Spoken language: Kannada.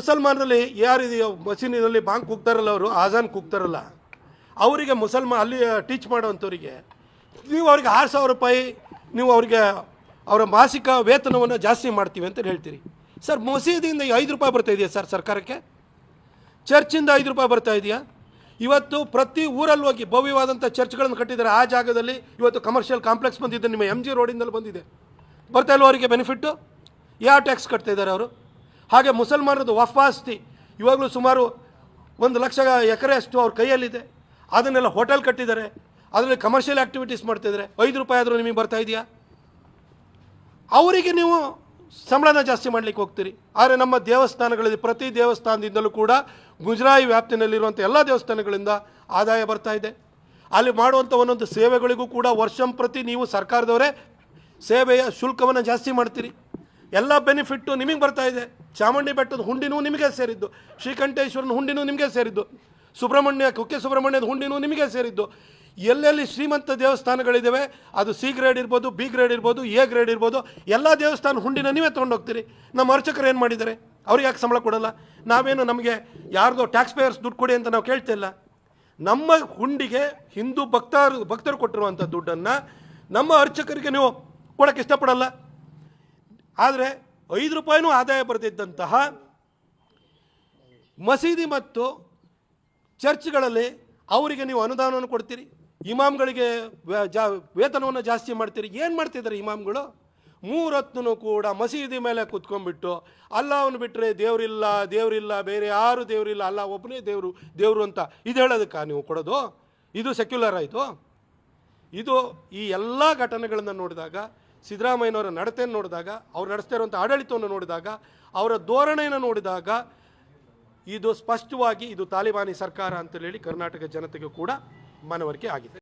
ಮುಸಲ್ಮಾನರಲ್ಲಿ ಯಾರಿದೆಯೋ ಮಸೀನಿನಲ್ಲಿ ಬಾಂಕ್ ಕೂಗ್ತಾರಲ್ಲ ಅವರು, ಆಜಾನ್ ಕೂಗ್ತಾರಲ್ಲ, ಅವರಿಗೆ ಮುಸಲ್ಮಾ, ಅಲ್ಲಿ ಟೀಚ್ ಮಾಡೋವಂಥವ್ರಿಗೆ, ನೀವು ಅವ್ರಿಗೆ ಆರು ಸಾವಿರ ರೂಪಾಯಿ, ನೀವು ಅವ್ರಿಗೆ ಅವರ ಮಾಸಿಕ ವೇತನವನ್ನು ಜಾಸ್ತಿ ಮಾಡ್ತೀವಿ ಅಂತ ಹೇಳ್ತೀರಿ. ಸರ್, ಮಸೀದಿಯಿಂದ ಐದು ರೂಪಾಯಿ ಬರ್ತಾ ಇದೆಯಾ ಸರ್ ಸರ್ಕಾರಕ್ಕೆ? ಚರ್ಚಿಂದ ಐದು ರೂಪಾಯಿ ಬರ್ತಾ ಇದೆಯಾ? ಇವತ್ತು ಪ್ರತಿ ಊರಲ್ಲಿ ಹೋಗಿ ಭವ್ಯವಾದಂಥ ಚರ್ಚ್ಗಳನ್ನು ಕಟ್ಟಿದ್ದಾರೆ. ಆ ಜಾಗದಲ್ಲಿ ಇವತ್ತು ಕಮರ್ಷಿಯಲ್ ಕಾಂಪ್ಲೆಕ್ಸ್ ಬಂದಿದೆ. ನಿಮ್ಮ ಎಂ ಜಿ ರೋಡಿಂದಲ್ಲಿ ಬಂದಿದೆ. ಬರ್ತಾ ಇಲ್ವ ಅವರಿಗೆ ಬೆನಿಫಿಟ್ಟು ಯಾವ ಟ್ಯಾಕ್ಸ್ ಕಟ್ತಾ ಇದ್ದಾರೆ ಅವರು? ಹಾಗೆ ಮುಸಲ್ಮಾನರದ್ದು ವಫಾಸ್ತಿ ಇವಾಗಲೂ ಸುಮಾರು ಒಂದು ಲಕ್ಷ ಎಕರೆ ಅಷ್ಟು ಅವ್ರ ಕೈಯಲ್ಲಿದೆ. ಅದನ್ನೆಲ್ಲ ಹೋಟೆಲ್ ಕಟ್ಟಿದ್ದಾರೆ. ಅದರಲ್ಲಿ ಕಮರ್ಷಿಯಲ್ ಆ್ಯಕ್ಟಿವಿಟೀಸ್ ಮಾಡ್ತಿದ್ದಾರೆ. ಐದು ರೂಪಾಯಿ ಆದರೂ ನಿಮಗೆ ಬರ್ತಾ ಇದೆಯಾ? ಅವರಿಗೆ ನೀವು ಸಂಬಳನ ಜಾಸ್ತಿ ಮಾಡಲಿಕ್ಕೆ ಹೋಗ್ತೀರಿ. ಆದರೆ ನಮ್ಮ ದೇವಸ್ಥಾನಗಳಲ್ಲಿ ಪ್ರತಿ ದೇವಸ್ಥಾನದಿಂದಲೂ ಕೂಡ ಗುಜರಾಯಿ ವ್ಯಾಪ್ತಿನಲ್ಲಿರುವಂಥ ಎಲ್ಲ ದೇವಸ್ಥಾನಗಳಿಂದ ಆದಾಯ ಬರ್ತಾ ಇದೆ. ಅಲ್ಲಿ ಮಾಡುವಂಥ ಒಂದೊಂದು ಸೇವೆಗಳಿಗೂ ಕೂಡ ವರ್ಷಂ ಪ್ರತಿ ನೀವು ಸರ್ಕಾರದವರೇ ಸೇವೆಯ ಶುಲ್ಕವನ್ನು ಜಾಸ್ತಿ ಮಾಡ್ತೀರಿ. ಎಲ್ಲ ಬೆನಿಫಿಟ್ಟು ನಿಮಗೆ ಬರ್ತಾ ಇದೆ. ಚಾಮುಂಡಿ ಬೆಟ್ಟದ ಹುಂಡಿನೂ ನಿಮಗೆ ಸೇರಿದ್ದು, ಶ್ರೀಕಂಠೇಶ್ವರನ ಹುಂಡಿನೂ ನಿಮಗೆ ಸೇರಿದ್ದು, ಸುಬ್ರಹ್ಮಣ್ಯ, ಕುಕ್ಕೆ ಸುಬ್ರಹ್ಮಣ್ಯದ ಹುಂಡಿನೂ ನಿಮಗೆ ಸೇರಿದ್ದು. ಎಲ್ಲೆಲ್ಲಿ ಶ್ರೀಮಂತ ದೇವಸ್ಥಾನಗಳಿದ್ದಾವೆ ಅದು ಸಿ ಗ್ರೇಡ್ ಇರ್ಬೋದು, ಬಿ ಗ್ರೇಡ್ ಇರ್ಬೋದು, ಎ ಗ್ರೇಡ್ ಇರ್ಬೋದು, ಎಲ್ಲ ದೇವಸ್ಥಾನ ಹುಂಡಿನ ನೀವೇ ತೊಗೊಂಡೋಗ್ತೀರಿ. ನಮ್ಮ ಅರ್ಚಕರು ಏನು ಮಾಡಿದ್ದಾರೆ? ಅವ್ರಿಗೆ ಯಾಕೆ ಸಂಬಳ ಕೊಡಲ್ಲ? ನಾವೇನು ನಮಗೆ ಯಾರ್ದೋ ಟ್ಯಾಕ್ಸ್ ಪೇಯರ್ಸ್ ದುಡ್ಡು ಕೊಡಿ ಅಂತ ನಾವು ಕೇಳ್ತಿಲ್ಲ ನಮ್ಮ ಹುಂಡಿಗೆ ಹಿಂದೂ ಭಕ್ತರು ಭಕ್ತರು ಕೊಟ್ಟಿರುವಂಥ ದುಡ್ಡನ್ನು ನಮ್ಮ ಅರ್ಚಕರಿಗೆ ನೀವು ಕೊಡೋಕ್ಕೆ ಇಷ್ಟಪಡಲ್ಲ. ಆದರೆ ಐದು ರೂಪಾಯಿನೂ ಆದಾಯ ಬರೆದಿದ್ದಂತಹ ಮಸೀದಿ ಮತ್ತು ಚರ್ಚ್ಗಳಲ್ಲಿ ಅವರಿಗೆ ನೀವು ಅನುದಾನವನ್ನು ಕೊಡ್ತೀರಿ. ಇಮಾಮ್ಗಳಿಗೆ ಜಾ, ವೇತನವನ್ನು ಜಾಸ್ತಿ ಮಾಡ್ತೀರಿ. ಏನು ಮಾಡ್ತಿದ್ದಾರೆ ಇಮಾಮ್ಗಳು? ಮೂರೊತ್ತೂ ಕೂಡ ಮಸೀದಿ ಮೇಲೆ ಕುತ್ಕೊಂಡ್ಬಿಟ್ಟು ಅಲ್ಲವನ್ನು ಬಿಟ್ಟರೆ ದೇವರಿಲ್ಲ ದೇವರಿಲ್ಲ, ಬೇರೆ ಯಾರು ದೇವರಿಲ್ಲ, ಅಲ್ಲ, ಒಬ್ಬನೇ ದೇವರು ದೇವರು ಅಂತ ಇದು ಹೇಳೋದಕ್ಕ ನೀವು ಕೊಡೋದು? ಇದು ಸೆಕ್ಯುಲರ್ ಆಯಿತು? ಇದು ಈ ಎಲ್ಲ ಘಟನೆಗಳನ್ನು ನೋಡಿದಾಗ ಸಿದ್ದರಾಮಯ್ಯನವರ ನಡತೆಯನ್ನು ನೋಡಿದಾಗ, ಅವ್ರು ನಡೆಸ್ತಾ ಇರುವಂಥ ಆಡಳಿತವನ್ನು ನೋಡಿದಾಗ, ಅವರ ಧೋರಣೆಯನ್ನು ನೋಡಿದಾಗ ಇದು ಸ್ಪಷ್ಟವಾಗಿ ಇದು ತಾಲಿಬಾನಿ ಸರ್ಕಾರ ಅಂತೇಳಿ ಕರ್ನಾಟಕ ಜನತೆಗೆ ಕೂಡ ಮನವರಿಕೆ ಆಗಿದೆ.